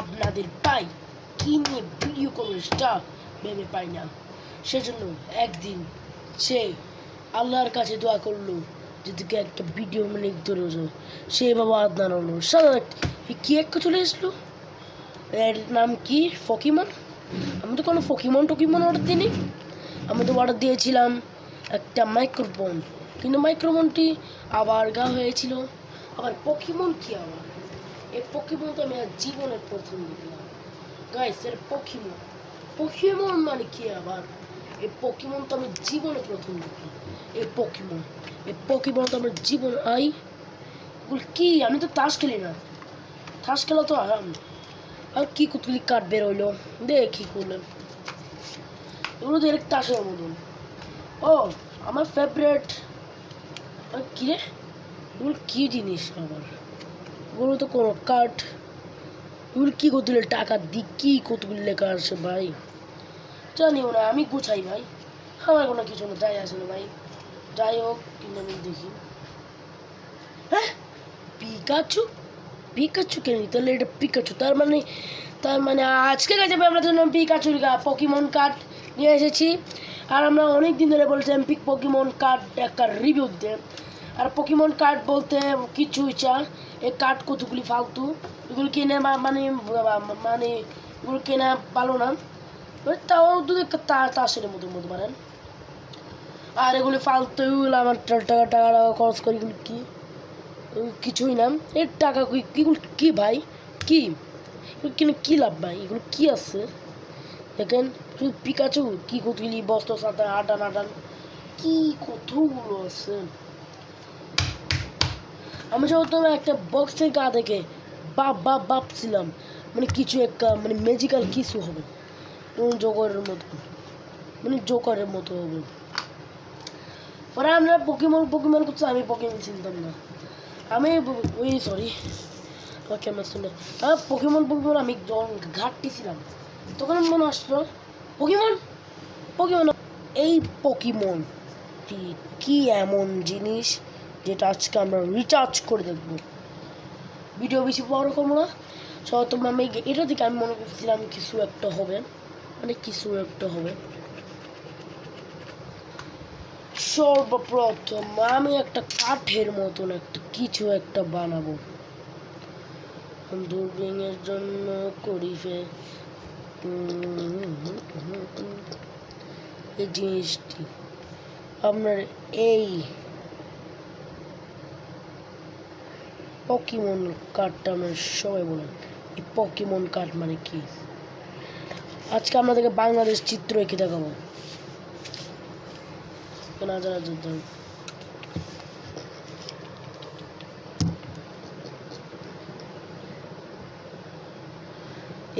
আপনাদের পাই। কি নিয়ে ভিডিও করব ভেবে পাই না। সেজন্য একদিন সে আল্লাহর কাছে দোয়া করল যেদিকে একটা ভিডিও মানে ধরে সে বাবা আদনান হলো। সাদা কি একটা চলে এসলো? এর নাম কি? ফকিমন? আমি তো কোনো ফকিমন টকিমন অর্ডার দিইনি। আমি তো অর্ডার দিয়েছিলাম একটা মাইক্রোফোন। কিন্তু মাইক্রোফোনটি আবার গা হয়েছিল। আবার পকিমন কি আবার? এই পকিমন তো আমি আর জীবনে প্রথম দেখলাম। গাইস এর পকিমন পকিমন মানে কি আবার? এই পকিমন তো আমি জীবনে প্রথম দেখলাম এই পকিমন এই পকিমন তো আমার জীবন আই কি? আমি তো তাস খেলি না। তাস খেলা তো আরাম। আর কি কুতকুলি কাঠ বের হইল? দেখি করলেন এগুলো তো এরকম তাসের মতন। ও, আমার ফেভারেট কি রে? এগুলো কি জিনিস আবার? এগুলো তো কোনো কাঠ। এগুলো কি টাকা দি কি কতগুলি লেখা আছে ভাই? জানিও না, আমি গুছাই ভাই। আমার কোনো কিছু না, যাই আসে না ভাই। যাই হোক কিন্তু আমি দেখি। হ্যাঁ পিকাচু? পিকাচু কেন তাহলে এটা পিকাচু। তার মানে তার মানে আজকে গেছে আমরা জন্য পিকাচুর গা পকিমন কার্ড নিয়ে এসেছি। আর আমরা অনেক দিন ধরে বলছিলাম পিক পকিমন কার্ড একটা রিভিউ দিতে। আর পকিমন কার্ড বলতে কিছু ইচ্ছা এই কার্ড কতগুলি ফালতু? এগুলো কিনে মানে মানে এগুলো কেনা ভালো না। তাও দু একটা তা তাসের মতো বলতে পারেন আর এগুলি ফালতু, এগুলো আমার টাকা টাকা টাকা খরচ করি এগুলো কি? কিছুই না। এর টাকা এগুলো কি ভাই? কি? এগুলো কিনে কি লাভ ভাই? এগুলো কী আছে? দেখেন, শুধু পিকাচু কী কতগুলি বস্তা সাঁতার আটান আটান। কী কতগুলো আছে? আমি সব একটা বক্সের গা দেখে বাপ বাপ ভাবছিলাম মানে কিছু একটা মানে ম্যাজিক্যাল কিছু হবে। জোকারের মতো। মানে জোকারের মতো হবে। পরে আমরা পকিমন পকিমন করছি, আমি পকিমন চিনতাম না। আমি ওই সরি আমার শুনে পকিমন পকিমন আমি যখন ঘাটটি ছিলাম, তখন মনে আসলো পকিমন পকিমন এই পকিমন কি এমন জিনিস? যেটা আজকে আমরা রিচার্জ করে দেখব ভিডিও বেশি বড় করব না। তোমরা আমি এটা থেকে আমি মনে করছিলাম কিছু একটা হবে। মানে কিছু একটা হবে। সর্বপ্রথম আমি একটা কাঠের মতন একটা, কিছু একটা বানাবো। দূরবীন এর জন্য করি ফে এই জিনিসটি। আপনার এই পকিমন কার্ডটা আমরা সবাই বলেন এই পকিমন কার্ড মানে কি? আজকে আপনাদেরকে বাংলাদেশ চিত্র এঁকে দেখাবো।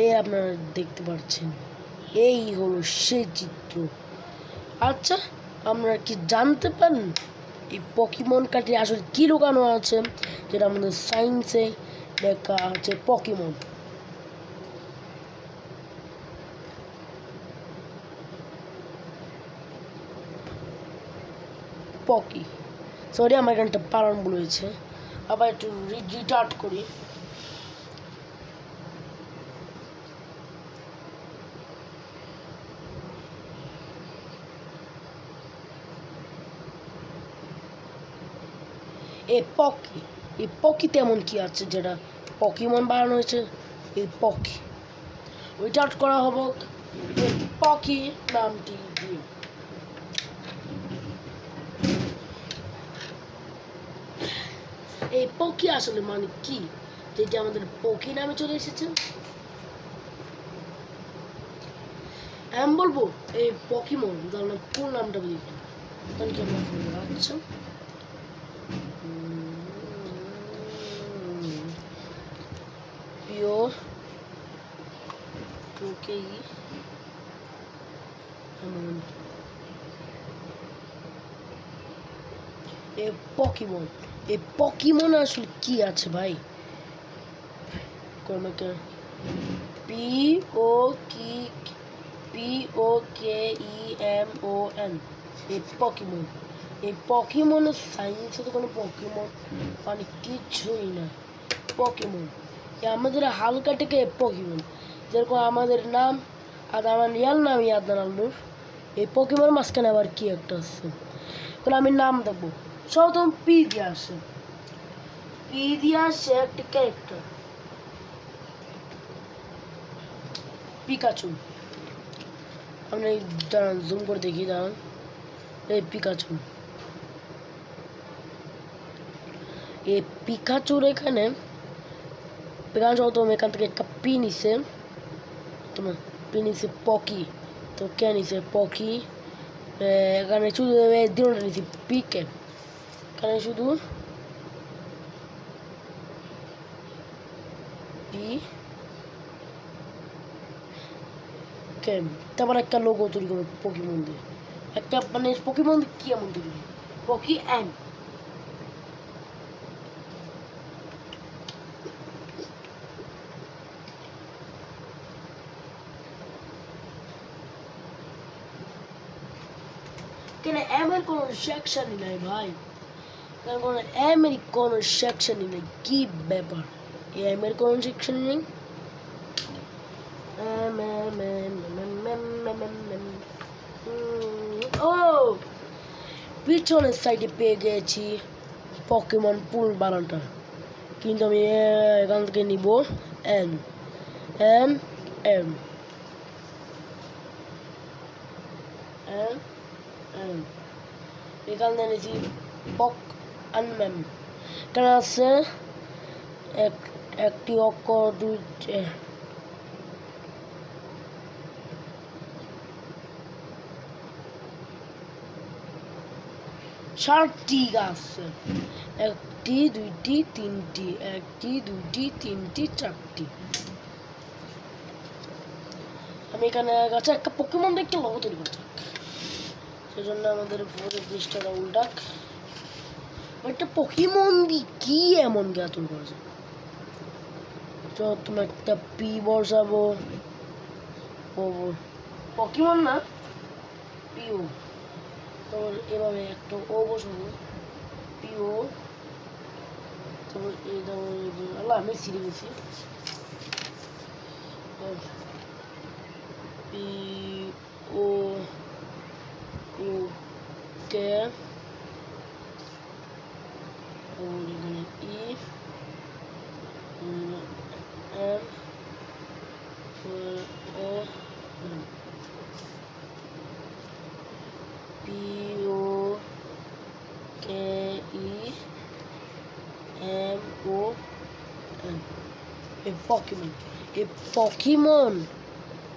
এ আপনারা দেখতে পাচ্ছেন, এই হলো সেই চিত্র। আচ্ছা আপনারা কি জানতে পারেন এই পকিমন কার্ডে আসলে কী লুকানো আছে? যেটা আমাদের সায়েন্সে লেখা আছে পকিমন পকি সরি আমার এখানটা পালন বলেছে আবার একটু রিটার্ট করি। এ পকি এই পকি তেমন কি আছে যেটা পকিমন বানানো হয়েছে? এই পকি ওইটা করা হবে এই পকি নামটি দিয়ে। এই পকি আসলে মানে কি? যেটা আমাদের পকি নামে চলে এসেছে। আমি বলব এই পকিমন তাহলে কোন নামটা বলি? তাহলে কি আমরা আচ্ছা। তোকেই এ পকিমন এ পকিমন আসলে কি আছে ভাই? কর্মকে P O K P O K E M O N এই পকিমন এই পকিমনের সাইন্সে তো কোনো পকিমন মানে কিছুই না। পকিমন এ আমাদের হালকা থেকে পকিমন যেরকম আমাদের নাম আর আমার রিয়াল নাম ইয়াদনান আলনুর এই পকিমন মাঝখানে আবার কি একটা আছে? তাহলে আমি নাম দেবো। সর্বপ্রথম পি দিয়ে আসে পি দিয়ে আসে একটি ক্যারেক্টার পিকাচু আমরা দাঁড়ান জুম করে দেখি, দাঁড়ান। এই পিকাচু এই পিকাচুর এখানে পিকাচু তো এখান থেকে একটা পি নিছে। তোমার নিছে পকি। তো কে নিছে? পকি। এখানে শুধু দিনটা নিছি, পিকে। এখানে শুধু পি কে তারপর একটা লোগো তৈরি করব পকিমন দিয়ে। একটা মানে পকিমন কি এমন তৈরি? পকি অ্যান্ড কেন এমের কোনো সেকশনই নাই ভাই কারণ কোনো এমের কোনো সেকশনই নেই কী ব্যাপার এই এমের কোনো সেকশন নেই ও পিছনের সাইডে পেয়ে গেছি পকেমন পুল বানানটা কিন্তু আমি এখান থেকে নিব এম এম এম এম এখান নিয়েছি পক আনম্যাম এখানে আছে এক একটি অক্ষর দুই ষাটটি গাছ একটি দুইটি তিনটি একটি দুইটি তিনটি চারটি আমি এখানে গাছে একটা পোকেমন দেখতে লোগো তৈরি করতে সেজন্য আমাদের পুরো পৃষ্ঠাটা উল্টাক। একটা পোকেমন দি কি এমন জ্ঞাতন করেছে তো তুমি একটা পি বসাবো। পকিমন না পিও তারপর এভাবে একটা ও বসাবো। পিও তারপর এই তারপর আল্লাহ, আমি সিঁড়ি গেছি। P que we're gonna if um p o k e m o n. A Pokémon. É Pokémon.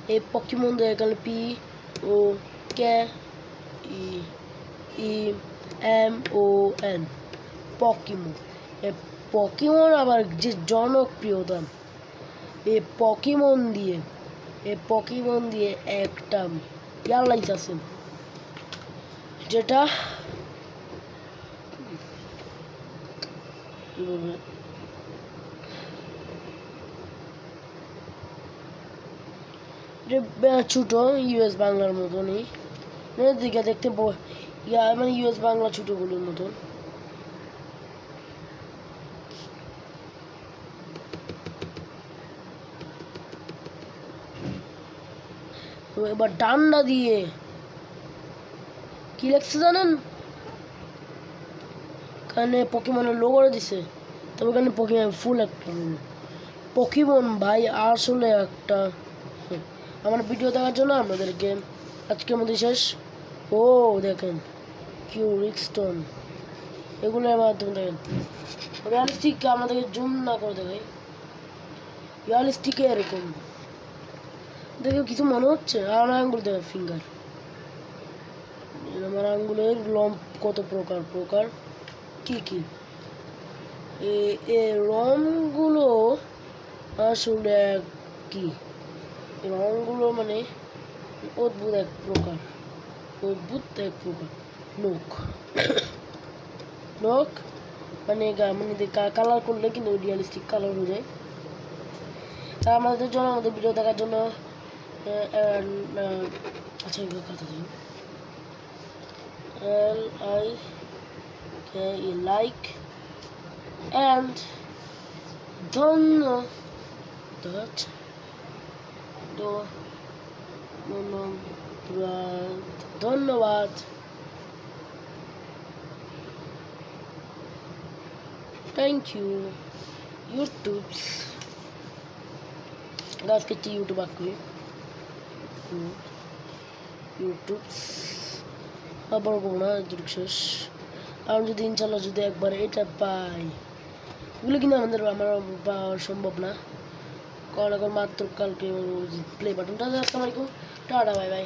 É Pokémon da P o K E E M O N A Pokemon আবার যে জনপ্রিয়তা এ পকিমন দিয়ে, এ পকিমন দিয়ে একটা এয়ারলাইন্স আছে। যেটা ছোট, US বাংলার মতনই। দিকে দেখতে ইয়া মানে ইউএস বাংলা ছোটগুলোর মতন। এবার ডান্ডা দিয়ে। কি লেখছে জানেন? এখানে পকিমনের লোগো দিছে। তবে এখানে পকিমন ফুল একটা পকিমন ভাই, আসলে একটা আমার ভিডিও দেখার জন্য আপনাদেরকে। আজকের মধ্যে শেষ। ও, দেখেন। কিউ রিক্সটন এগুলোর মাধ্যমে দেখেন। রিয়ালিস্টিক আপনাদেরকে জুম না করে দেখাই রিয়ালিস্টিকে এরকম। দেখে কিছু মনে হচ্ছে? আর আঙ্গুল দেখেন ফিঙ্গার আমার আঙ্গুলের লম্প কত প্রকার? প্রকার কি কি? এ- রঙগুলো আসলে কি? রঙগুলো মানে অদ্ভুত এক প্রকার। অদ্ভুত এক প্রকার। লোক লোক মানে মানে কালার করলে কিন্তু রিয়ালিস্টিক কালার হয়ে যায়। তা আমাদের জন্য, আমাদের ভিডিও দেখার জন্য আচ্ছা কথা দিন I K E like, and ধন্য ধন্যবাদ ধন্যবাদ। থ্যাংক ইউ ইউটিউব আজকে একটি ইউটিউব আঁকবি ইউটিউব আবার করব না এতটুকু শেষ যদি ইনশাল্লাহ যদি একবার এটা পাই এগুলো কিন্তু আমাদের আমার পাওয়া সম্ভব না কারণ এখন মাত্র কালকে প্লে বাটনটা আসসালামু আলাইকুম টাটা বাই বাই